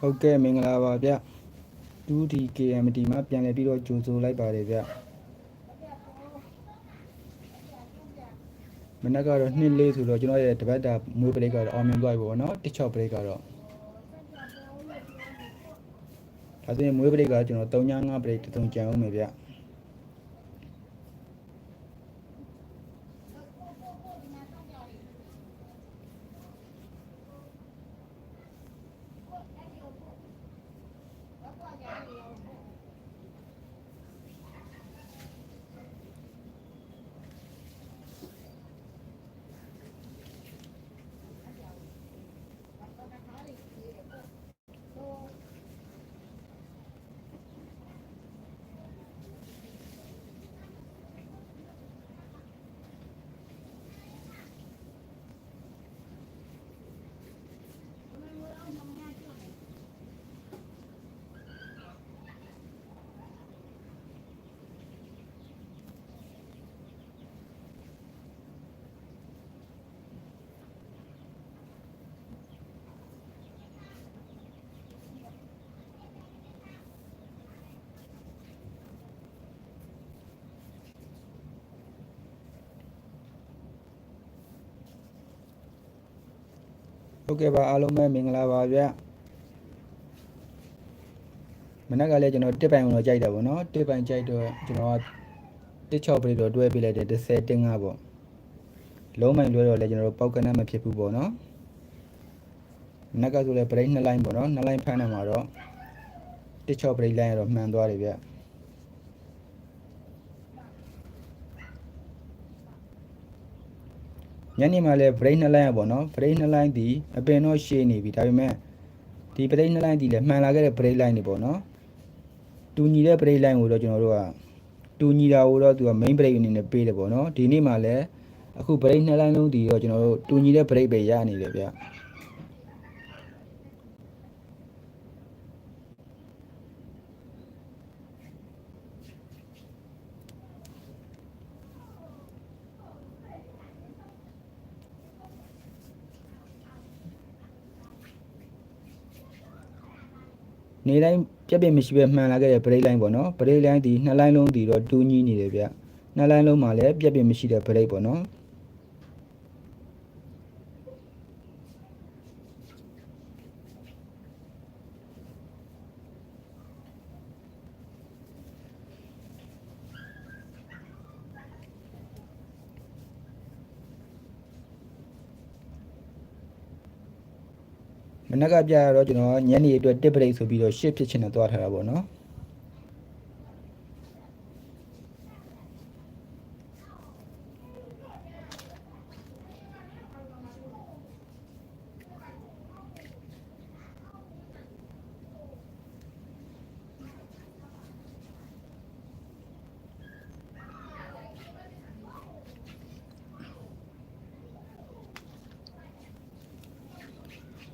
ဟုတ်ကဲ့မင်္ဂလာပါဗျ 2D KMD မှာပြန်လည်ပြီးတော့ကြိုဆိုလိုက်ပါတယ်ဗျမနက်ကတော့နှစ်လေးဆိုတော့ကျွန်တော်ရဲ့တပတ်တာမွေးပရိတ်ကတော့အောင်မြင်သွားပြီပေါ့နော်တစ်ချော့ပရိတ်ကတော့ဒါဆိုရင်မွေးပရိတ်ကကျွန်တော်395ပရိတ်တုံကြံအောင်မယ်ဗျ ဟုတ်ကဲ့ပါအားလုံးပဲမင်္ဂလာပါဗျမနက်ကလည်းကျွန်တော်တစ်ပိုင်ကိုတော့ကြိုက်တာပေါ့နော်တစ်ပိုင်ကြိုက်တော့ကျွန်တော်ကတစ်ချော့ပရိတ်တော့တွဲပေးလိုက်တယ်30တင်းကပေါ့လုံးမိုင်တွဲတော့လည်းကျွန်တော်တို့ပောက်ကနတ်မဖြစ်ဘူးပေါ့နော်မနက်ကဆိုလည်းပရိတ်နှစ်လိုင်းပေါ့နော်နှစ်လိုင်းဖမ်းနေမှာတော့တစ်ချော့ပရိတ်လိုင်းရတော့မှန်သွားတယ်ဗျ ညနေမှလည်း break နှစ်လိုင်းရပေါ့နော် break နှစ်လိုင်းဒီအပင်တော့ရှေ့နေပြီဒါပေမဲ့ဒီ break နှစ်လိုင်းဒီလည်းမှန်လာခဲ့တဲ့ break line တွေပေါ့နော်တူညီတဲ့ break line ကိုတော့ကျွန်တော်တို့ကတူညီတာကိုတော့သူက main break အနေနဲ့ပေးတယ်ပေါ့နော်ဒီနေ့မှလည်းအခု break နှစ်လိုင်းလုံးဒီတော့ကျွန်တော်တို့တူညီတဲ့ break ပဲရနေတယ်ဗျ နေတိုင်းပြက်ပြက်မရှိပဲမှန်လာခဲ့တဲ့ break line ပေါ့နော် break line ဒီနှစ် line လုံးဒီတော့တူးညီနေတယ်ဗျနှစ် line လုံးမှာလည်းပြက်ပြက်မရှိတဲ့ break ပေါ့နော် မနက်ကပြရတော့ကျွန်တော်ညနေအတွက်တစ် break ဆိုပြီးတော့ shift ဖြစ်ချင်တယ်သွားထားတာပေါ့နော်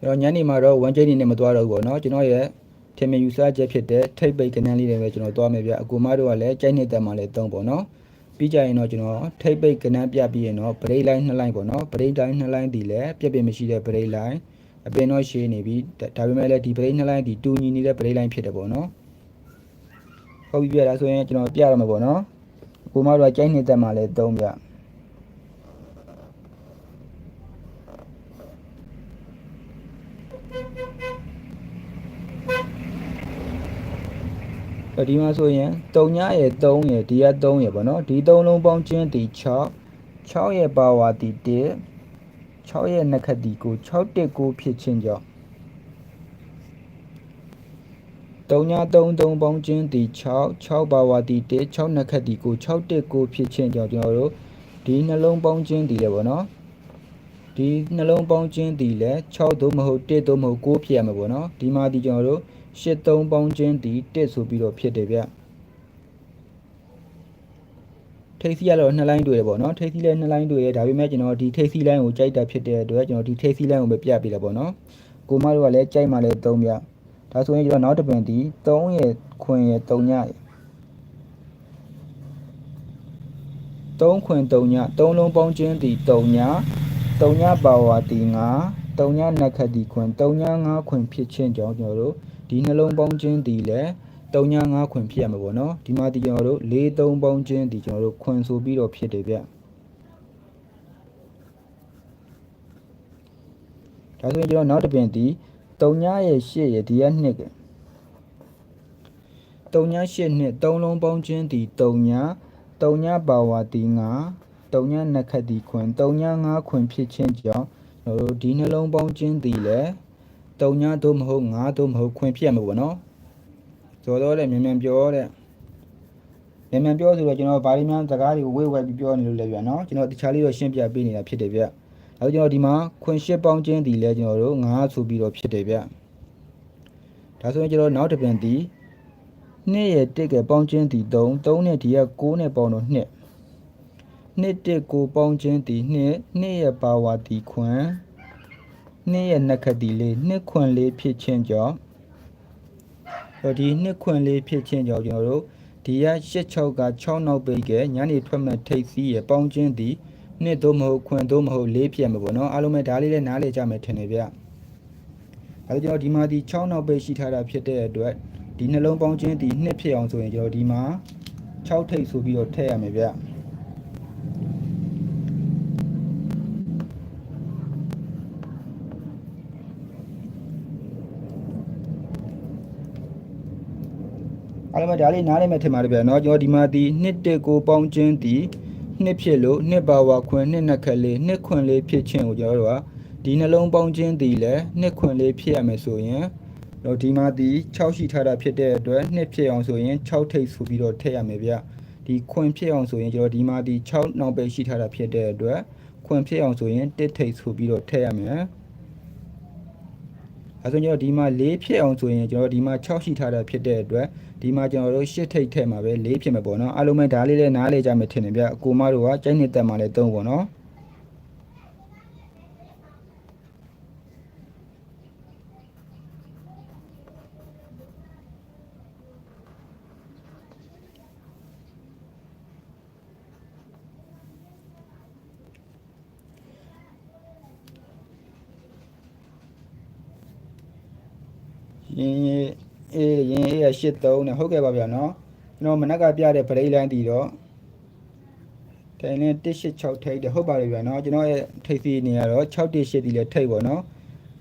ကျွန်တော်ညနေမှာတော့1ချိန်နေနဲ့မသွားတော့ဘူးပေါ့နော်ကျွန်တော်ရဲ့ထင်မြင်ယူဆချက်ဖြစ်တဲ့ထိပ်ပိတ်ကနန်းလေးတွေပဲကျွန်တော်သွားမယ်ဗျအကူမတို့ကလည်းကြိုက်နေတဲ့မှာလည်းတုံးပေါ့နော်ပြီးကြရင်တော့ကျွန်တော်ထိပ်ပိတ်ကနန်းပြပြီးရင်တော့ break line နှစ် line ပေါ့နော် break line နှစ် line ဒီလည်းပြက်ပြက်မရှိတဲ့ break line အပင်တော့ရှည်နေပြီဒါပေမဲ့လည်းဒီ break နှစ် line ဒီတူညီနေတဲ့ break line ဖြစ်တယ်ပေါ့နော်ဟုတ်ပြီပြတာဆိုရင်ကျွန်တော်ပြရမှာပေါ့နော်အကူမတို့ကကြိုက်နေတဲ့မှာလည်းတုံးဗျ ဒီမှာဆိုရင်3ညရဲ့3ရဲ့ဒီက3ရဲ့ပေါ့နော်ဒီ3လုံးပေါင်းချင်းဒီ6 6ရဲ့ပါဝါဒီ1 6ရဲ့နှစ်ခတ်ဒီကို6တက်ကိုဖြစ်ချင်းကြောင့်3ည3 3ပေါင်းချင်းဒီ6 6ပါဝါဒီ1 6နှစ်ခတ်ဒီကို6တက်ကိုဖြစ်ချင်းကြောင့်ကျွန်တော်တို့ဒီနှလုံးပေါင်းချင်းဒီလေပေါ့နော်ဒီနှလုံးပေါင်းချင်းဒီလေ6သို့မဟုတ်1သို့မဟုတ်9ဖြစ်ရမှာပေါ့နော်ဒီမှာဒီကျွန်တော်တို့ ရှစ်သုံးပေါင်းချင်းဒီတစ်ဆိုပြီးတော့ဖြစ်တယ်ဗျထိပ်စီကတော့နှစ်လိုင်းတွေ့တယ်ပေါ့နော်ထိပ်စီလည်းနှစ်လိုင်းတွေ့ရဒါပေမဲ့ကျွန်တော်ဒီထိပ်စီလိုင်းကိုကြိုက်တာဖြစ်တဲ့အတွက်ကျွန်တော်ဒီထိပ်စီလိုင်းကိုပဲပြပေးတယ်ပေါ့နော်ကိုမတို့ကလည်းကြိုက်မှလည်းသုံးဗျဒါဆိုရင်ကျွန်တော်နောက်တစ်ပင်ဒီ3ရဲ့ခွင်ရဲ့3ညရဲ့3ခွင်3ည3လုံးပေါင်းချင်းဒီ3ည3ညပါဝါဒီ9တုံညာနက္ခတိခွင်တုံညာငါးခွင်ဖြစ်ခြင်းကြောင့်ကျွန်တော်တို့ ဒီနှလုံးပေါင်းခြင်းဒီလည်းတုံညာငါးခွင်ဖြစ်ရမှာပေါ့နော်ဒီမှာဒီကျွန်တော်တို့၄သုံးပေါင်းခြင်းဒီကျွန်တော်တို့ခွင်ဆိုပြီးတော့ဖြစ်တယ်ဗျဒါဆိုရင်ကျွန်တော်နောက်တစ်ပင်ဒီတုံညာရဲ့ရှေ့ရဲ့ဒီကနှစ်ကတုံညာရှေ့နှစ်သုံးလုံးပေါင်းခြင်းဒီတုံညာတုံညာပါဝါတီငါတုံညာနက္ခတိခွင်တုံညာငါးခွင်ဖြစ်ခြင်းကြောင့်ကျွန်တော်တို့ဒီနှလုံးပေါင်းခြင်းဒီလည်း တုံညာသို့မဟုတ်ငါးသို့မဟုတ်ခွင်ဖြစ်ရမှာပေါ့နော်ဆိုတော့တဲ့မြန်မြန်ပြောတဲ့မြန်မြန်ပြောဆိုတော့ကျွန်တော်ဗားရီများစကားတွေကိုဝေ့ဝဲပြီးပြောနေလို့လည်းဗျာနော်ကျွန်တော်တခြားလေးတော့ရှင်းပြပေးနေတာဖြစ်တယ်ဗျအဲကျွန်တော်ဒီမှာခွင်ရှစ်ပေါင်းခြင်းဒီလည်းကျွန်တော်တို့ငါးဆိုပြီးတော့ဖြစ်တယ်ဗျဒါဆိုရင်ကျွန်တော်နောက်တစ်ပြန်ဒီနှစ်ရဲ့တစ်ကပေါင်းခြင်းဒီ3 3နဲ့ဒီက6နဲ့ပေါင်းတော့2နှစ်တစ်ကိုပေါင်းခြင်းဒီနှစ်နှစ်ရဲ့ပါဝါဒီခွင် နှစ်ရဲ့နက္ခတိလေးနှစ်ခွင်လေးဖြစ်ခြင်းကြောင့်ဆိုဒီနှစ်ခွင်လေးဖြစ်ခြင်းကြောင့်ကျွန်တော်တို့ဒီရ86က6နောက်ပိတ်ကညနေထွက်မဲ့ထိတ်စီးရဲ့ပေါင်းခြင်းဒီနှစ်သို့မဟုတ်ခွင်သို့မဟုတ်လေးဖြစ်မှာပေါ့နော်အားလုံးပဲဒါလေးလည်းနားလေကြမယ်ထင်တယ်ဗျအဲကျွန်တော်ဒီမှာဒီ6နောက်ပိတ်ရှိထားတာဖြစ်တဲ့အတွက်ဒီနှလုံးပေါင်းခြင်းဒီနှစ်ဖြစ်အောင်ဆိုရင်ကျွန်တော်ဒီမှာ6ထိပ်ဆိုပြီးတော့ထည့်ရမယ်ဗျ အားလုံးပဲဒါလေးနားလေးမဲ့ထင်ပါတယ်ဗျเนาะကျွန်တော်ဒီမှာဒီနှစ်တက်ကိုပေါင်းခြင်းဒီနှစ်ဖြစ်လို့နှစ်ပါဝါခွင်နှစ်နှစ်ခက်လေးနှစ်ခွင်လေးဖြစ်ခြင်းကိုကျွန်တော်တို့ကဒီနှလုံးပေါင်းခြင်းဒီလည်းနှစ်ခွင်လေးဖြစ်ရမယ်ဆိုရင်တော့ဒီမှာဒီ6ရှိထားတာဖြစ်တဲ့အတွက်နှစ်ဖြစ်အောင်ဆိုရင်6ထိပ်ဆိုပြီးတော့ထည့်ရမယ်ဗျဒီခွင်ဖြစ်အောင်ဆိုရင်ကျွန်တော်ဒီမှာဒီ6နောက်ပဲရှိထားတာဖြစ်တဲ့အတွက်ခွင်ဖြစ်အောင်ဆိုရင်1ထိပ်ဆိုပြီးတော့ထည့်ရမယ် အဲဆိုကျွန်တော်ဒီမှာ၄ဖြစ်အောင်ဆိုရင်ကျွန်တော်ဒီမှာ6ရှိထားတာဖြစ်တဲ့အတွက်ဒီမှာကျွန်တော်တို့8ထိပ်ထည့်မှာပဲ၄ဖြစ်မှာပေါ့နော်အားလုံးပဲဒါလေးလည်းနားလေကြမယ်ထင်တယ်ဗျအကိုမတို့ကကျိုင်းနေတက်မှာလည်းသုံးပေါ့နော် ရင်အေးရင်အေးရ83နဲ့ဟုတ်ကဲ့ပါဗျာနော်ကျွန်တော်မနက်ကပြတဲ့ဗရိတ်လိုင်းတီတော့တိုင်လင်း186ထိတ်တယ်ဟုတ်ပါတယ်ဗျာနော်ကျွန်တော်ရဲ့ထိတ်စီနေရတော့618တီလည်းထိတ်ပေါ့နော်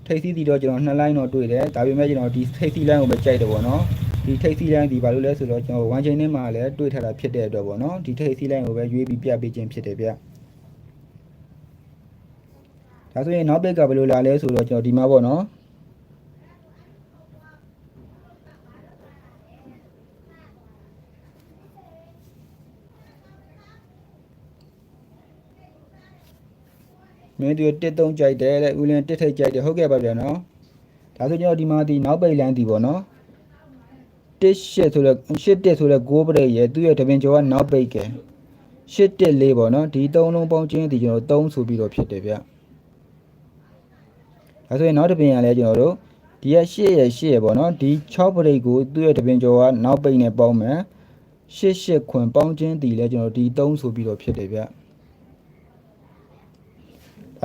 ထိတ်စီတီတော့ကျွန်တော်နှစ်လိုင်းတော့တွေ့တယ်ဒါပေမဲ့ကျွန်တော်ဒီထိတ်စီလိုင်းကိုပဲကြိုက်တယ်ပေါ့နော်ဒီထိတ်စီလိုင်းဒီဘာလို့လဲဆိုတော့ကျွန်တော်ဝမ်ချိန်နဲ့မှလည်းတွေ့ထားတာဖြစ်တဲ့အတွက်ပေါ့နော်ဒီထိတ်စီလိုင်းကိုပဲရွေးပြီးပြပေးခြင်းဖြစ်တယ်ဗျဒါဆိုရင်နောက်ပိတ်ကဘယ်လိုလာလဲဆိုတော့ကျွန်တော်ဒီမှာပေါ့နော် မင်းတို့တစ်သုံးကြိုက်တယ်တဲ့ဦးလင်းတစ်ထိတ်ကြိုက်တယ်ဟုတ်ကဲ့ပါဗျာနော်ဒါဆိုကျွန်တော်ဒီမှာဒီနောက်ပိတ်လန်းဒီပေါ့နော်တစ်ရှစ်ဆိုတော့ရှစ်တစ်ဆိုတော့6ပရိတ်ရဲ့သူ့ရဲ့တပင်ကျော်ကနောက်ပိတ်ကဲရှစ်တစ်လေးပေါ့နော်ဒီသုံးလုံးပေါင်းချင်းဒီကျွန်တော်3ဆိုပြီးတော့ဖြစ်တယ်ဗျဒါဆိုရင်နောက်တပင်ရလဲကျွန်တော်တို့ဒီကရှစ်ရဲ့ရှစ်ရဲ့ပေါ့နော်ဒီ6ပရိတ်ကိုသူ့ရဲ့တပင်ကျော်ကနောက်ပိတ်နဲ့ပေါင်းမယ်ရှစ်ရှစ်ခွင်ပေါင်းချင်းဒီလဲကျွန်တော်ဒီ3ဆိုပြီးတော့ဖြစ်တယ်ဗျ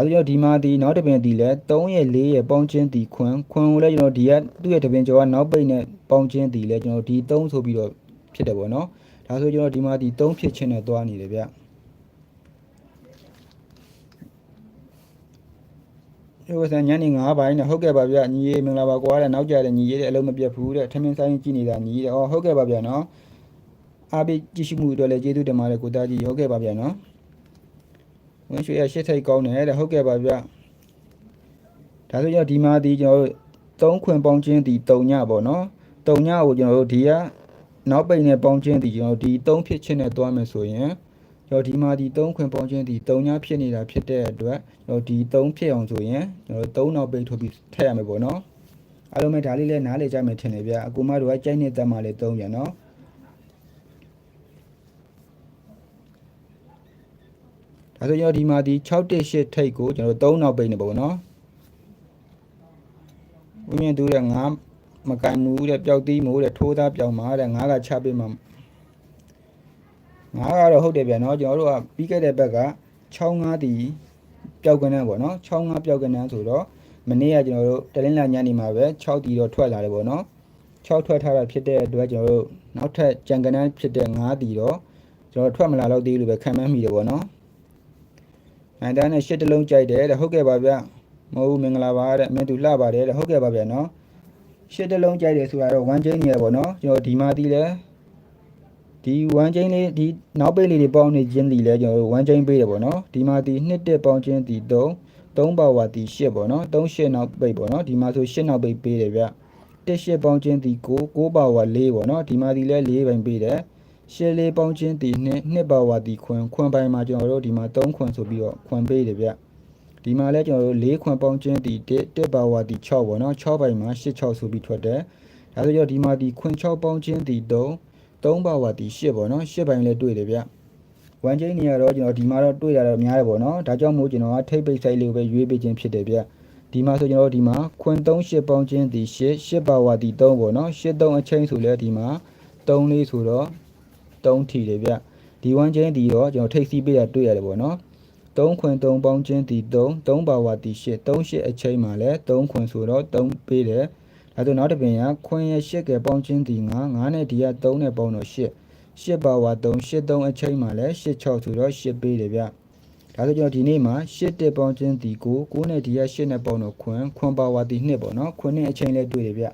အဲဒါကြောင့်ဒီမှာဒီနောက်တစ်ပင်ဒီလဲ3ရဲ့4ရဲ့ပေါင်းချင်းဒီခွန်းခွန်းကိုလည်းကျွန်တော်ဒီကသူ့ရဲ့တစ်ပင်ကျော်ကနောက်ပိတ်နဲ့ပေါင်းချင်းဒီလဲကျွန်တော်ဒီ3ဆိုပြီးတော့ဖြစ်တယ်ပေါ့နော်ဒါဆိုကျွန်တော်ဒီမှာဒီ3ဖြစ်ချင်းနဲ့သွားနေတယ်ဗျဒီဝဆန်ညနေ9ပိုင်းနဲ့ဟုတ်ကဲ့ပါဗျညီရေးမင်္ဂလာပါကွာတဲ့နောက်ကြတဲ့ညီရေးတဲ့အလုံးမပြတ်ဘူးတဲ့ထမင်းဆိုင်ကြည့်နေတာညီတဲ့ဟောဟုတ်ကဲ့ပါဗျနော်အားပေးကြည့်ရှုမှုအတွက်လည်းကျေးဇူးတင်ပါတယ်ကိုသားကြီးဟုတ်ကဲ့ပါဗျနော် ဝင်းရွှေရရှစ်ထိတ်ကောင်းတယ်တဲ့ဟုတ်ကဲ့ပါဗျဒါဆိုရင်ဒီမှာဒီကျွန်တော်တို့3ခွင်ပေါင်းခြင်းဒီ3ညပေါ့နော်3ညကိုကျွန်တော်တို့ဒီကနောက်ပိတ်နဲ့ပေါင်းခြင်းဒီကျွန်တော်ဒီ3ဖြစ်ခြင်းနဲ့တွားမယ်ဆိုရင်ကျွန်တော်ဒီမှာဒီ3ခွင်ပေါင်းခြင်းဒီ3ညဖြစ်နေတာဖြစ်တဲ့အတွက်ကျွန်တော်ဒီ3ဖြစ်အောင်ဆိုရင်ကျွန်တော်3နောက်ပိတ်ထုတ်ပြီးထည့်ရမယ်ပေါ့နော်အားလုံးပဲဒါလေးလည်းနားလေကြမယ်ထင်တယ်ဗျအကူမတို့ကကြိုက်နေတဲ့မှာလေး3ပြန်နော် ဒါဆိုကျွန်တော်ဒီမှာဒီ618ထိတ်ကိုကျွန်တော်3နောက်ပိတ်နေပေါ့နော်ဝင်းမြင့်သူတဲ့ငါမကန်ဘူးတဲ့ပျောက်သီးမိုးတဲ့ထိုးသားပျောက်မှာတဲ့ငါကချပေးမှာငါကတော့ဟုတ်တယ်ဗျာနော်ကျွန်တော်တို့ကပြီးခဲ့တဲ့ဘက်က65တီပျောက်ကနန်းပေါ့နော်65ပျောက်ကနန်းဆိုတော့မနေ့ကကျွန်တော်တို့တလင်းလာညနေမှာပဲ6တီတော့ထွက်လာတယ်ပေါ့နော်6ထွက်ထားတာဖြစ်တဲ့အတွက်ကျွန်တော်တို့နောက်ထပ်ကြံကနန်းဖြစ်တဲ့9တီတော့ကျွန်တော်ထွက်မလာတော့သေးလို့ပဲခံမှန်းမိတယ်ပေါ့နော် နိုင်တန်းနဲ့ရှစ်တလုံးကြိုက်တယ်တဲ့ဟုတ်ကဲ့ပါဗျမဟုတ်ဘူးမင်္ဂလာပါတဲ့မင်းသူလှပါတယ်တဲ့ဟုတ်ကဲ့ပါဗျနော်ရှစ်တလုံးကြိုက်တယ်ဆိုတာတော့1ချင်းနေရပေါ့နော်ကျွန်တော်ဒီမှာတီးလဲဒီ1ချင်းလေးဒီနောက်ပိတ်လေးတွေပေါင်းနေခြင်းတီလဲကျွန်တော်တို့1ချင်းပေးတယ်ပေါ့နော်ဒီမှာတီနှစ်တက်ပေါင်းခြင်းတီ3 3ပါဝါတီ8ပေါ့နော်3 8နောက်ပိတ်ပေါ့နော်ဒီမှာဆို8နောက်ပိတ်ပေးတယ်ဗျ1 8ပေါင်းခြင်းတီ9 9ပါဝါ4ပေါ့နော်ဒီမှာဒီလဲ4ပိုင်းပေးတယ် ရှယ်လေးပေါင်းခြင်းတီ2 2ပါဝါတီခွန်ခွန်ပိုင်းမှာကျွန်တော်တို့ဒီမှာ3ခွန်ဆိုပြီးတော့ခွန်ပေးတယ်ဗျဒီမှာလဲကျွန်တော်တို့4ခွန်ပေါင်းခြင်းတီ1 1ပါဝါတီ6ပေါ့နော်6ပိုင်းမှာ8 6ဆိုပြီးထွက်တယ်ဒါဆိုတော့ဒီမှာဒီခွန်6ပေါင်းခြင်းတီ3 3ပါဝါတီ8ပေါ့နော်8ပိုင်းလဲတွေ့တယ်ဗျဝမ်ချင်းနေရတော့ကျွန်တော်ဒီမှာတော့တွေ့ရတော့များတယ်ပေါ့နော်ဒါကြောင့်မို့ကျွန်တော်ကထိပ်ပိတ်ဆိုင်လေးကိုပဲရွေးပေးခြင်းဖြစ်တယ်ဗျဒီမှာဆိုကျွန်တော်ဒီမှာခွန်3 8ပေါင်းခြင်းတီ8 8ပါဝါတီ3ပေါ့နော်8 3အချင်းဆိုလဲဒီမှာ3လေးဆိုတော့ 3ထီတယ်ဗျဒီဝမ်ချင်းဒီတော့ကျွန်တော်ထိပ်စီးပေးရတွေ့ရတယ်ပေါ့နော်3ခွင်3ပေါင်းခြင်းတီ3 3ပါဝါတီ8 3 8အချင်းမှာလဲ3ခွင်ဆိုတော့3ပေးတယ်ဒါဆိုနောက်တစ်ပင်ကခွင်ရ8ကပေါင်းခြင်းတီ9 9နဲ့ဒီက3နဲ့ပေါင်းတော့8 8ပါဝါ3 8 3အချိန်မှာလဲ8 6ဆိုတော့8ပေးတယ်ဗျဒါဆိုကျွန်တော်ဒီနေ့မှာ8တက်ပေါင်းခြင်းဒီ9 9နဲ့ဒီက8နဲ့ပေါင်းတော့ခွန်းခွန်းပါဝါဒီ2ပေါ့နော်ခွန်းနဲ့အချိန်လဲတွေ့တယ်ဗျ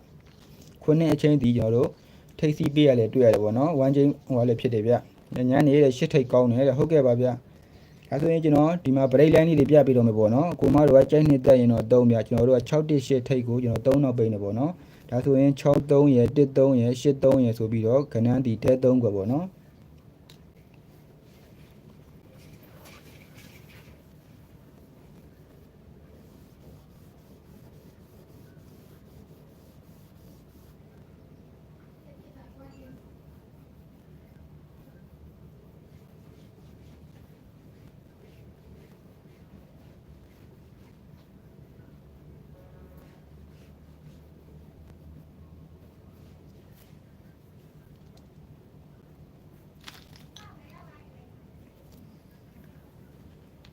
ခွန်းနဲ့အချိန်ဒီကျွန်တော်တို့ ထိတ်စီပေးရလဲတွေ့ရတယ်ပေါ့နော်1ချိန်ဟိုလည်းဖြစ်တယ်ဗျညနေတဲ့8ထိတ်ကောင်းတယ်တဲ့ဟုတ်ကဲ့ပါဗျဒါဆိုရင်ကျွန်တော်ဒီမှာ break line လေးတွေပြပေးတော့မယ်ပေါ့နော်ကိုမတို့ကကြိုက်နှစ်တက်ရင်တော့3ပြကျွန်တော်တို့က6တက်8ထိတ်ကိုကျွန်တော်3နောက်ပိတ်နေပေါ့နော်ဒါဆိုရင်63ရယ်13ရယ်83ရယ်ဆိုပြီးတော့ခဏန်းတီတဲ3ကွယ်ပေါ့နော်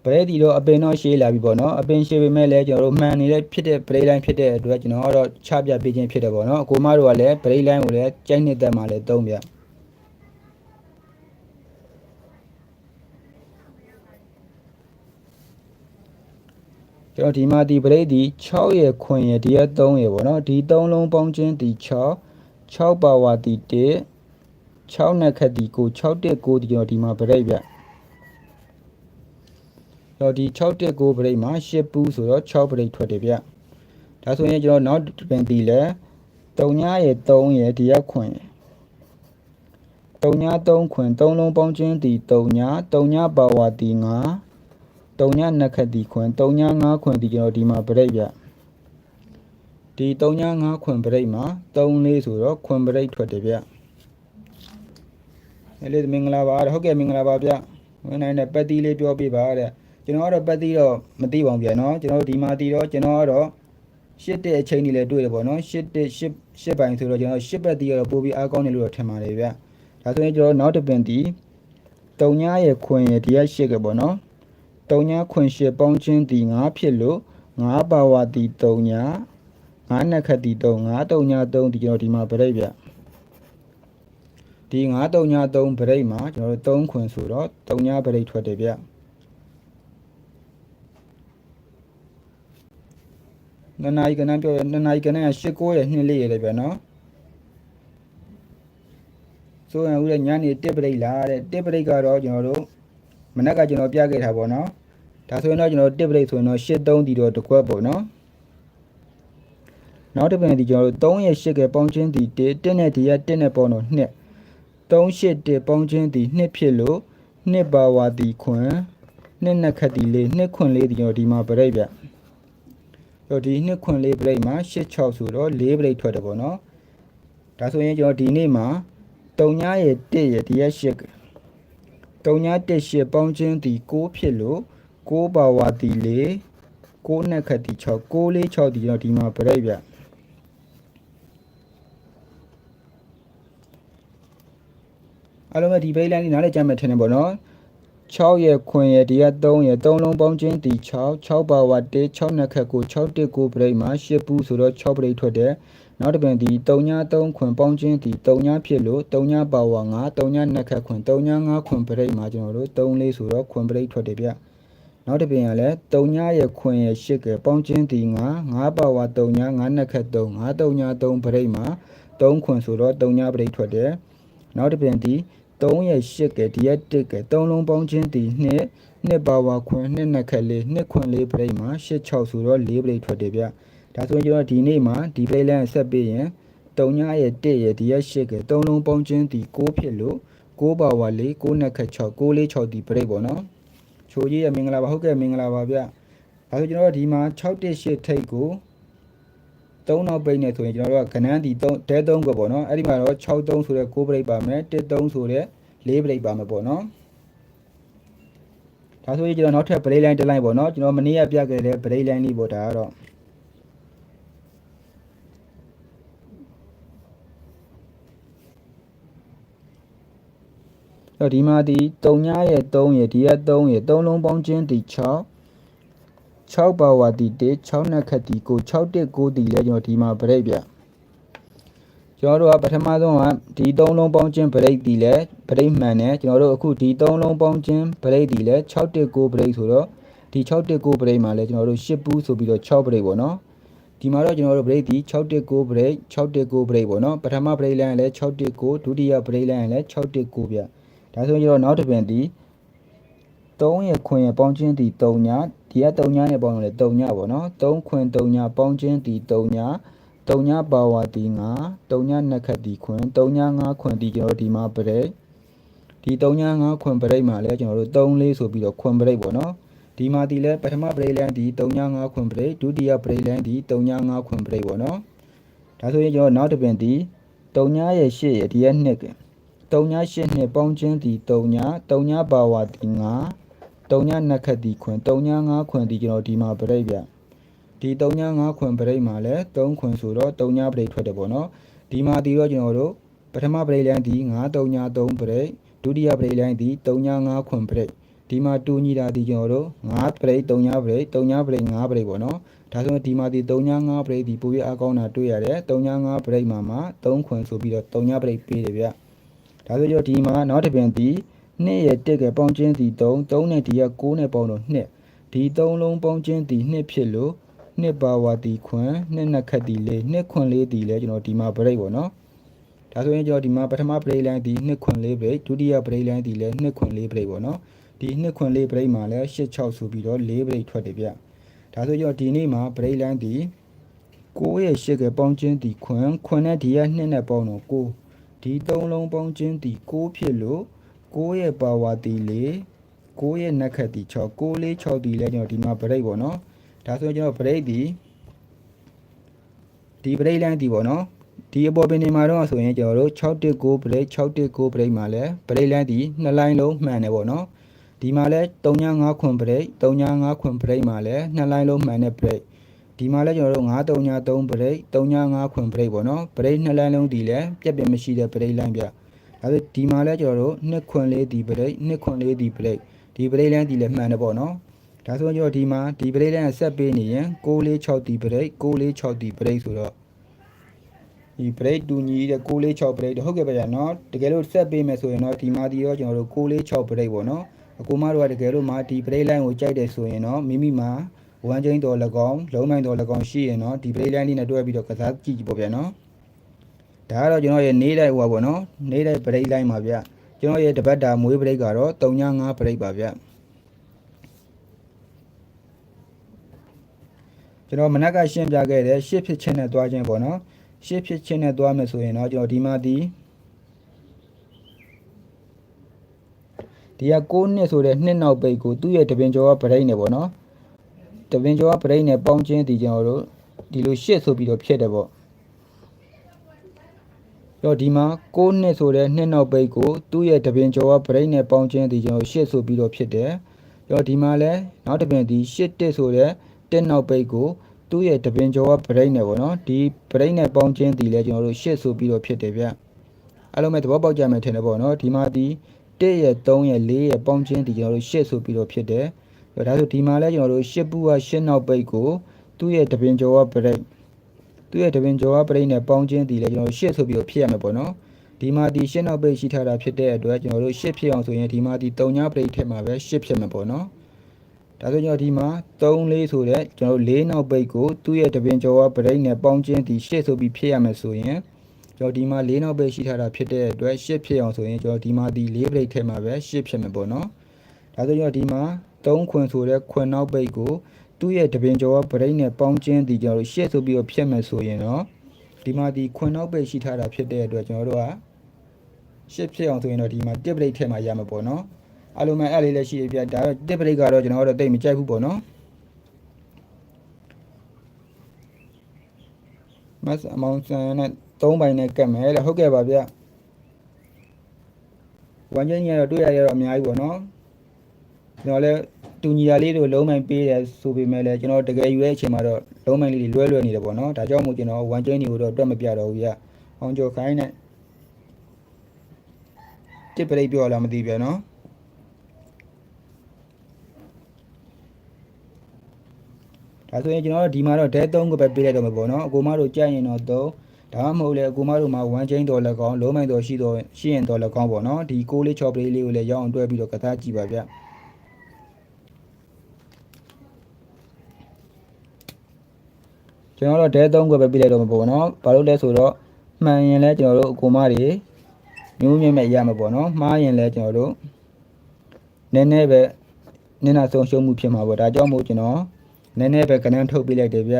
ပရဲတီတော့အပင်တော့ရှေးလာပြီပေါ့နော်အပင်ရှေးပေမဲ့လည်းကျွန်တော်တို့မှန်နေတဲ့ဖြစ်တဲ့ break line ဖြစ်တဲ့အတွက်ကျွန်တော်ကတော့ချပြပေးခြင်းဖြစ်တယ်ပေါ့နော်အကိုမတို့ကလည်း break line ကိုလည်းကြိုက်နေတဲ့မှာလည်းသုံးပြကျွန်တော်ဒီမှာဒီ break ဒီ6ရယ်ခွင်ရယ်ဒီရ3ရယ်ပေါ့နော်ဒီ3လုံးပေါင်းခြင်းဒီ6 6ပါဝါဒီ1 6နဲ့ခက်ဒီကို6တက်9ဒီကျွန်တော်ဒီမှာ break ပြတော့ဒီ6 တက်9 break မှာ10ပူးဆိုတော့6 break ထွက်တယ်ဗျဒါဆိုရင်ကျွန်တော်နောက်ပင်ဒီလဲ3ညရယ်3ရယ်ဒီရက်ခွင်3ည3ခွင်3လုံးပေါင်းခြင်းဒီ3ည3ညပါဝါဒီ9 3ညနှစ်ခက်ဒီခွင်3ည5ခွင်ဒီကျွန်တော်ဒီမှာ break ဗျဒီ3ည5ခွင် break မှာ3လေးဆိုတော့ခွင် break ထွက်တယ်ဗျအဲ့လေမင်္ဂလာပါဟုတ်ကဲ့မင်္ဂလာပါဗျဝင်နိုင်တဲ့ပတ်တီးလေးပြောပြပါတဲ့ ကျွန်တော်ကတော့ပတ်တီးတော့မသိပါဘူးဗျနော်ကျွန်တော်ဒီမှာတီးတော့ကျွန်တော်ကတော့ရှစ်တဲ့အချိန်ကြီးလည်းတွေ့တယ်ပေါ့နော်ရှစ်တက်ရှစ်ရှစ်ပိုင်းဆိုတော့ကျွန်တော်ရှစ်ပတ်တီးကတော့ပို့ပြီးအားကောင်းတယ်လို့တော့ထင်ပါတယ်ဗျဒါဆိုရင်ကျွန်တော်နောက်တစ်ပင်တီး3ညရဲ့ခွင်ရဲ့ဒီကရှစ်ကပေါ့နော်3ညခွင်ရှစ်ပေါင်းချင်းတီ9ဖြစ်လို့9ပါဝါတီ3ည9နှစ်ခက်တီ3 9 3ည3ဒီကျွန်တော်ဒီမှာပြိတ်ဗျဒီ9 3ည3ပြိတ်မှာကျွန်တော်တို့3ခွင်ဆိုတော့3ညပြိတ်ထွက်တယ်ဗျ နှစ်နာရီကနန်းပြောရနှစ်နာရီကနန်းက8 9ရဲ့2လေးရလေဗျနော်ဆိုရင်ဦးရဲ့ညနေ1ပရိတ်လာတဲ့1ပရိတ်ကတော့ကျွန်တော်တို့မနက်ကကျွန်တော်ပြခဲ့တာပေါ့နော်ဒါဆိုရင်တော့ကျွန်တော်1ပရိတ်ဆိုရင်တော့8 3ဒီတော့တစ်ခွက်ပေါ့နော်နောက်တစ်ပင်ဒီကျွန်တော်တို့3ရဲ့8ကပေါင်းချင်းဒီ1 1နဲ့ဒီရ1နဲ့ပေါင်းတော့2 3 8 1ပေါင်းချင်းဒီ2ဖြစ်လို့2ပါဝါဒီခွန်2နှစ်ခက်ဒီလေး2ခွန်လေးဒီကျွန်တော်ဒီမှာပြိတ်ဗျ တော့ဒီနှစ်ခွန်လေး break မှာ8 6ဆိုတော့4 break ထွက်တယ်ပေါ့နော်ဒါဆိုရင်ကျွန်တော်ဒီနေ့မှာ3ညရဲ့1ရဲ့ဒီရက်8 3ည1 8ပေါင်းချင်းဒီ6ဖြစ်လို့6ပါဝါဒီ4 6နှစ်ခက်ဒီ6 6 4 6ဒီကျွန်တော်ဒီမှာ break ဗျအားလုံးပဲဒီ break line လေးနားလည်ကြမယ်ထင်တယ်ပေါ့နော် 6ရဲ့ခွင်ရဲ့ဒီက3ရဲ့3လုံးပေါင်းချင်းဒီ6 6ပါဝါ1 6နှစ်ခက်ကို6တစ်ကိုပြိတ်မှာ10ပူဆိုတော့6ပြိတ်ထွက်တယ်နောက်တစ်ပင်ဒီ3ည3ခွင်ပေါင်းချင်းဒီ3ညဖြစ်လို့3ညပါဝါ9 3ညနှစ်ခက်ခွင်3ည5ခွင်ပြိတ်မှာကျွန်တော်တို့3လေးဆိုတော့ခွင်ပြိတ်ထွက်တယ်ဗျနောက်တစ်ပင်ကလည်း3ညရဲ့ခွင်ရဲ့10ကပေါင်းချင်းဒီ9 9ပါဝါ3ည9နှစ်ခက်3 9 3ည3ပြိတ်မှာ3ခွင်ဆိုတော့3ညပြိတ်ထွက်တယ်နောက်တစ်ပင်ဒီ3 ရဲ့8ကဒီရက်1က3လုံးပေါင်းချင်းဒီ2နှစ်ပါဝါခွင်2နှစ်ခက်လေး2ခွင်လေးပြိတ်မှာ8 6ဆိုတော့4ပြိတ်ထွက်တယ်ဗျဒါဆိုရင်ကျွန်တော်ဒီနေ့မှာဒီပြိတ်လန်းဆက်ပြီးရင်3ညရဲ့1ရဲ့ဒီရက်8က3လုံးပေါင်းချင်းဒီ6ဖြစ်လို့6ပါဝါလေး6နှစ်ခက်6 6လေး6ဒီပြိတ်ပေါ့နော်ချိုကြီးရမင်္ဂလာပါဟုတ်ကဲ့မင်္ဂလာပါဗျဒါဆိုကျွန်တော်တို့ဒီမှာ6 1 8ထိတ်ကို 3နောက်ပိတ်နေဆိုရင်ကျွန်တော်တို့ကကနန်းဒီ3တဲ3ကပေါ့နော်အဲ့ဒီမှာတော့6 3ဆိုတဲ့6ပြိတ်ပါမယ်1 3ဆိုတဲ့4ပြိတ်ပါမယ်ပေါ့နော်ဒါဆိုရင်ကျွန်တော်နောက်ထပ် break line တစ် line ပေါ့နော်ကျွန်တော်မနေ့ကပြခဲ့တဲ့ break line လေးပေါ့ဒါကတော့အဲ့ဒီမှာဒီ3ညရဲ့3ရဲ့ဒီရဲ့3ရဲ့3လုံးပေါင်းချင်းဒီ6 6ပါဝါတီ1 6နှစ်ခက်တီကို6တက်9တီလဲကျွန်တော်ဒီမှာ break ပြကျွန်တော်တို့ကပထမဆုံးကဒီ3လုံးပေါင်းချင်း break တီလဲ break မှန်တယ်ကျွန်တော်တို့အခုဒီ3လုံးပေါင်းချင်း break တီလဲ6တက်9 break ဆိုတော့ဒီ6တက်9 break မှာလဲကျွန်တော်တို့10ပူးဆိုပြီးတော့6 break ပေါ့နော်ဒီမှာတော့ကျွန်တော်တို့ break ဒီ6တက်9 break 6တက်9 break ပေါ့နော်ပထမ break လိုင်းလဲ6တက်9ဒုတိယ break လိုင်းလဲ6တက်9ပြဒါဆိုရင်ကျွန်တော်နောက်တစ်ပင်ဒီ3ရဲ့ခွင်ရဲ့ပေါင်းချင်းဒီ3ည ဒီက3ညနဲ့ပေါင်းလို့လေ3ညပေါ့နော်3ခွင်3ညပေါင်းချင်းဒီ3ည3ညပါဝါဒီ9 3ညနှစ်ခက်ဒီခွင်3ည5ခွင်ဒီကျွန်တော်တို့ဒီမှာပရိတ်ဒီ3ည5ခွင်ပရိတ်မှာလဲကျွန်တော်တို့3လေးဆိုပြီးတော့ခွင်ပရိတ်ပေါ့နော်ဒီမှာဒီလဲပထမပရိတ်လန်းဒီ3ည5ခွင်ပရိတ်ဒုတိယပရိတ်လန်းဒီ3ည5ခွင်ပရိတ်ပေါ့နော်ဒါဆိုရင်ကျွန်တော်နောက်တစ်ပင်ဒီ3ညရဲ့8ရဲ့ဒီရဲ့2က3ည8နှစ်ပေါင်းချင်းဒီ3ည3ညပါဝါဒီ9 3ညနှစ်ခက်ဒီခွင်3ည5ခွင်ဒီကျွန်တော်ဒီမှာပြိတ်ဗျဒီ3ည5ခွင်ပြိတ်မှာလဲ3ခွင်ဆိုတော့3ညပြိတ်ထွက်တယ်ပေါ့နော်ဒီမှာဒီတော့ကျွန်တော်တို့ပထမပြိတ်လန်းဒီ9 3ည3ပြိတ်ဒုတိယပြိတ်လန်းဒီ3ည5ခွင်ပြိတ်ဒီမှာတူညီတာဒီကျွန်တော်တို့9ပြိတ်3ညပြိတ်3ညပြိတ်5ပြိတ်ပေါ့နော်ဒါဆိုရင်ဒီမှာဒီ3ည5ပြိတ်ဒီပိုပြီးအကောင်းတာတွေ့ရတယ်3ည5ပြိတ်မှာမှာ3ခွင်ဆိုပြီးတော့3ညပြိတ်ပေးတယ်ဗျဒါဆိုကျွန်တော်ဒီမှာနောက်တစ်ပြန်ဒီ နှစ်ရဲ့တက်ကပေါင်းချင်းစီ3 3နဲ့ဒီက6နဲ့ပေါင်းတော့2ဒီ3လုံးပေါင်းချင်းစီ2ဖြစ်လို့2ပါဝါတီခွန်2နှစ်ခက်တီလေး2ခွန်လေးတီလဲကျွန်တော်ဒီမှာ break ပေါ့နော်ဒါဆိုရင်ကျွန်တော်ဒီမှာပထမ break line ဒီ2ခွန်လေး break ဒုတိယ break line ဒီလဲ2ခွန်လေး break ပေါ့နော်ဒီ2ခွန်လေး break မှာလဲ8 6ဆိုပြီးတော့4 break ထွက်တယ်ဗျဒါဆိုကျွန်တော်ဒီနေ့မှာ break line ဒီ6ရဲ့8ကပေါင်းချင်းဒီခွန်ခွန်နဲ့ဒီက2နဲ့ပေါင်းတော့6ဒီ3လုံးပေါင်းချင်းဒီ6ဖြစ်လို့ 6ရဲ့ပါဝါတီလေး6ရဲ့နက်ခတ်တီ6 6လေး6တီလဲကျွန်တော်ဒီမှာ break ပေါ့နော်ဒါဆိုရင်ကျွန်တော် break ဒီဒီ break line ဒီပေါ့နော်ဒီအပေါ်ပင်နေမှာတော့ဆိုရင်ကျွန်တော်တို့619 break 619 break မှာလဲ break line ဒီနှစ် line လုံးမှန်တယ်ပေါ့နော်ဒီမှာလဲ35ခွန် break 35ခွန် break မှာလဲနှစ် line လုံးမှန်တဲ့ break ဒီမှာလဲကျွန်တော်တို့933 break 35ခွန် break ပေါ့နော် break နှစ် line လုံးဒီလဲပြက်ပြက်မရှိတဲ့ break line ပြ ဒါဆိုဒီမှာလဲကျွန်တော်တို့နှစ်ခွန်လေးဒီ break နှစ်ခွန်လေးဒီ break ဒီ break line ဒီလဲမှန်တယ်ပေါ့နော်ဒါဆိုကျွန်တော်ဒီမှာဒီ break line ဆက်ပေးနေရင်646ဒီ break 646ဒီ break ဆိုတော့ဒီ break တူညီတဲ့646 break တော့ဟုတ်ကဲ့ပါဗျာနော်တကယ်လို့ဆက်ပေးမယ်ဆိုရင်တော့ဒီမှာဒီရောကျွန်တော်တို့646 break ပေါ့နော်အကူမတို့ကတကယ်လို့မှဒီ break line ကိုကြိုက်တယ်ဆိုရင်တော့မိမိမှာဝမ်းချင်းတော်၎င်းလုံးမိုင်းတော်၎င်းရှိရင်တော့ဒီ break line လေးနဲ့တွဲပြီးတော့ကစားကြည့်ကြည့်ပေါ့ဗျာနော် ဒါကတော့ကျွန်တော်ရဲ့နေ့တိုင်းဟိုပါပေါ့နော်နေ့တိုင်း break line ပါဗျကျွန်တော်ရဲ့တပတ်တာမွေး break ကတော့3.5 break ပါဗျကျွန်တော်မနက်ကရှင်းပြခဲ့တဲ့ရှစ်ဖြစ်ချင်းနဲ့တွားခြင်းပေါ့နော်ရှစ်ဖြစ်ချင်းနဲ့တွားမယ်ဆိုရင်တော့ကျွန်တော်ဒီမှာဒီဒီက6နှစ်ဆိုတဲ့နှစ်နောက်ပိတ်ကိုသူ့ရဲ့တပင်ကျော်ကဗရိတ်နေပေါ့နော်တပင်ကျော်ကဗရိတ်နေပေါင်းချင်းဒီကျွန်တော်တို့ဒီလိုရှစ်ဆိုပြီးတော့ဖြစ်တယ်ပေါ့ တော့ဒီမှာ6နှစ်ဆိုတဲ့နှစ်နောက်ပိတ်ကိုသူ့ရဲ့တပင်ကျော်ကဗရိတ်နဲ့ပေါင်းချင်းဒီကျွန်တော်ရှစ်ဆိုပြီးတော့ဖြစ်တယ်တော့ဒီမှာလဲနောက်တပင်ဒီရှစ်တစ်ဆိုတဲ့တစ်နောက်ပိတ်ကိုသူ့ရဲ့တပင်ကျော်ကဗရိတ်နဲ့ပေါ့နော်ဒီဗရိတ်နဲ့ပေါင်းချင်းဒီလဲကျွန်တော်တို့ရှစ်ဆိုပြီးတော့ဖြစ်တယ်ဗျအဲ့လိုမဲ့သဘောပေါက်ကြမယ်ထင်တယ်ပေါ့နော်ဒီမှာဒီ1ရဲ့3ရဲ့4ရဲ့ပေါင်းချင်းဒီကျွန်တော်တို့8ဆိုပြီးတော့ဖြစ်တယ်ဒါဆိုဒီမှာလဲကျွန်တော်တို့8ပူက8နောက်ပိတ်ကိုသူ့ရဲ့တပင်ကျော်ကပရိတ် သူ့ရဲ့တပင်ကျော်ကပရိတ်နဲ့ပေါင်းချင်းဒီလဲကျွန်တော်တို့8ဆိုပြီးတော့ဖြစ်ရမှာပေါ့နော်ဒီမှာဒီ8နောက်ပိတ်ရှိထားတာဖြစ်တဲ့အတွက်ကျွန်တော်တို့8ဖြစ်အောင်ဆိုရင်ဒီမှာဒီ3ညပရိတ်ထက်မှာပဲ8ဖြစ်မှာပေါ့နော်ဒါဆိုကျွန်တော်ဒီမှာ3လေးဆိုတဲ့ကျွန်တော်တို့4နောက်ပိတ်ကိုသူ့ရဲ့တပင်ကျော်ကပရိတ်နဲ့ပေါင်းချင်းဒီ8ဆိုပြီးဖြစ်ရမယ်ဆိုရင်ကျွန်တော်ဒီမှာ4နောက်ပိတ်ရှိထားတာဖြစ်တဲ့အတွက်8ဖြစ်အောင်ဆိုရင်ကျွန်တော်ဒီမှာဒီ4ပရိတ်ထက်မှာပဲ8ဖြစ်မှာပေါ့နော်ဒါဆိုကျွန်တော်ဒီမှာ3ခွင်ဆိုတဲ့ခွင်နောက်ပိတ်ကို သူ့ရဲ့တပင်ကျော်ကပရိတ်နဲ့ပေါင်းချင်းဒီကျွန်တော်တို့8ဆိုပြီးတော့ဖြတ်မယ်ဆိုရင်တော့ဒီမှာဒီခွင်နောက်ပိတ်ရှိထားတာဖြစ်တဲ့အတွက်ကျွန်တော်တို့က8ဖြစ်အောင်ဆိုရင်တော့ဒီမှာ1ပရိတ်ထက်မှာရမှာပေါ့နော်အလုံးမဲ့အဲ့လေးလည်းရှိရပြဒါတော့1ပရိတ်ကတော့ကျွန်တော်တို့တိတ်မကြိုက်ဘူးပေါ့နော်မတ်အမောင်ဆန်နဲ့3ပိုင်းနဲ့ကတ်မယ်တဲ့ဟုတ်ကဲ့ပါဗျဝန်ချင်းကြီးကတော့တွေ့ရရတော့အများကြီးပေါ့နော်ကျွန်တော်လည်း တူညီတာလေးတို့လုံးမိုင်ပေးတယ်ဆိုပေမဲ့လည်းကျွန်တော်တကယ်ယူတဲ့အချိန်မှာတော့လုံးမိုင်လေးတွေလွဲလွဲနေတယ်ပေါ့နော်ဒါကြောင့်မို့ကျွန်တော်ဝန်ချင်းကြီးကိုတော့တွက်မပြတော့ဘူးဗျအောင်ကျော်ခိုင်းနဲ့တစ်ပရိတ်ပြောလာမသိပြန်နော်ဒါဆိုရင်ကျွန်တော်တို့ဒီမှာတော့ဒဲ3ကိုပဲပေးလိုက်တော့မှာပေါ့နော်အကူမတို့ကြိုက်ရင်တော့3ဒါမှမဟုတ်လေအကူမတို့မှာ1 chain တော်လည်းကောင်းလုံးမိုင်တော်ရှိတော့ရှိရင်တော်လည်းကောင်းပေါ့နော်ဒီ6လေး chop လေးလေးကိုလည်းရအောင်တွဲပြီးတော့ကစားကြည့်ပါဗျ ကျွန်တော်တို့ဒဲ3ကိုပဲပေးလိုက်တော့မှာပေါ့နော်ဘာလို့လဲဆိုတော့မှန်ရင်လည်းကျွန်တော်တို့အကူမတွေမျိုးမြင့်မဲ့ရမှာပေါ့နော်မှားရင်လည်းကျွန်တော်တို့နည်းနည်းပဲနည်းနာဆုံးရှုံးမှုဖြစ်မှာပေါ့ဒါကြောင့်မို့ကျွန်တော်နည်းနည်းပဲကနန်းထုတ်ပေးလိုက်တယ်ဗျ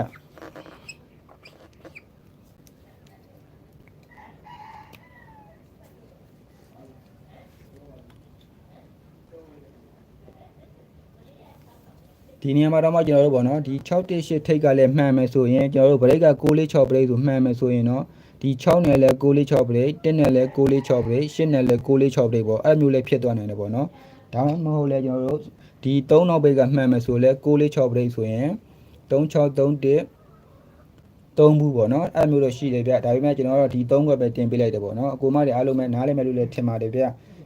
ဒီနေရာမှာတော့မှကျွန်တော်တို့ပေါ့နော်ဒီ618ထိတ်ကလည်းမှန်မယ်ဆိုရင်ကျွန်တော်တို့ဘရိတ်က646ဘရိတ်ဆိုမှန်မယ်ဆိုရင်တော့ဒီ6နဲ့လည်း646ဘရိတ်1နဲ့လည်း646ဘရိတ်8နဲ့လည်း646ဘရိတ်ပေါ့အဲ့မျိုးလည်းဖြစ်သွားနိုင်တယ်ပေါ့နော်ဒါမှမဟုတ်လဲကျွန်တော်တို့ဒီ3နောက်ဘရိတ်ကမှန်မယ်ဆိုလဲ646ဘရိတ်ဆိုရင်3631 3ဘူးပေါ့နော်အဲ့မျိုးတော့ရှိတယ်ဗျဒါပေမဲ့ကျွန်တော်တို့ဒီ3ခွက်ပဲတင်ပေးလိုက်တယ်ပေါ့နော်အကူမတွေအားလုံးပဲနားလည်မယ်လို့လည်းထင်ပါတယ်ဗျ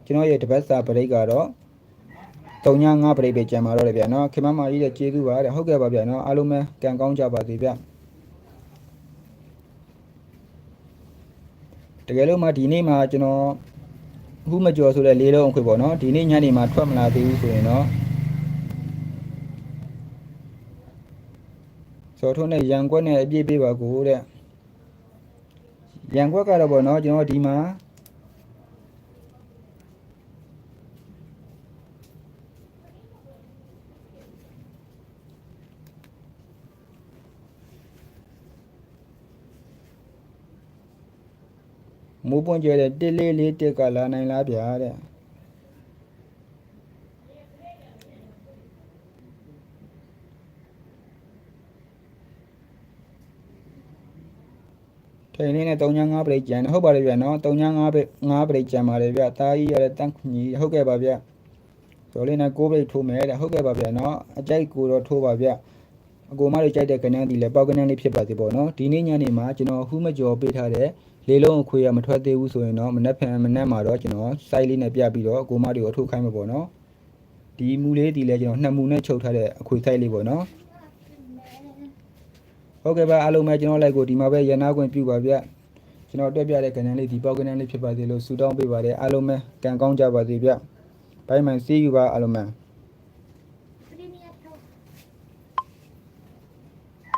ကျွန်တော်ရဲ့တပတ်စာဘရိတ်ကတော့ 35ပရိတ်ပဲကြံပါတော့တယ်ဗျနော်ခင်မမကြီးတဲ့ကျေးဇူးပါတဲ့ဟုတ်ကဲ့ပါဗျနော်အားလုံးပဲကံကောင်းကြပါစေဗျတကယ်လို့မှဒီနေ့မှကျွန်တော်အခုမကြော်ဆိုတဲ့လေးလုံးအခွေပေါ့နော်ဒီနေ့ညနေမှထွက်မလာသေးဘူးဆိုရင်တော့စောထုံးနဲ့ရန်ကွက်နဲ့အပြည့်ပေးပါကိုတဲ့ရန်ကွက်ကတော့ပေါ့နော်ကျွန်တော်ဒီမှာ မိုးပွင့်ကျတဲ့တစ်လေးလေးတစ်ကလာနိုင်လားဗျာတဲ့ထိန်လေးနဲ့3.5ပရိတ်ကျန်တယ်ဟုတ်ပါတယ်ဗျာနော်3.5ပရိတ်5ပရိတ်ကျန်ပါတယ်ဗျာတာကြီးရတဲ့တန်းခွန်ကြီးဟုတ်ကဲ့ပါဗျာဆိုလေးနဲ့6ပရိတ်ထိုးမယ်တဲ့ဟုတ်ကဲ့ပါဗျာနော်အကြိုက်ကိုတော့ထိုးပါဗျာ အကိုမတွေကြိုက်တဲ့ကနန်းဒီလည်းပေါက်ကနန်းလေးဖြစ်ပါသေးပေါ့နော်ဒီနေ့ညနေမှာကျွန်တော်ဟူးမကျော်ပေးထားတဲ့လေးလုံးအခွေရမထွက်သေးဘူးဆိုရင်တော့မနက်ဖြန်မနက်မှာတော့ကျွန်တော် site လေးနဲ့ပြပြီးတော့အကိုမတွေကိုအထုတ်ခိုင်းမှာပေါ့နော်ဒီမူလေးဒီလည်းကျွန်တော်နှစ်မူနဲ့ချုပ်ထားတဲ့အခွေ site လေးပေါ့နော်ဟုတ်ကဲ့ပါအားလုံးပဲကျွန်တော်လိုက်ကိုဒီမှာပဲရနာခွင့်ပြုပါဗျကျွန်တော်တက်ပြတဲ့ကနန်းလေးဒီပေါက်ကနန်းလေးဖြစ်ပါသေးလို့ဆုတောင်းပေးပါတယ်အားလုံးပဲကံကောင်းကြပါစေဗျဘိုင်းမှန် see you ပါအားလုံးပဲ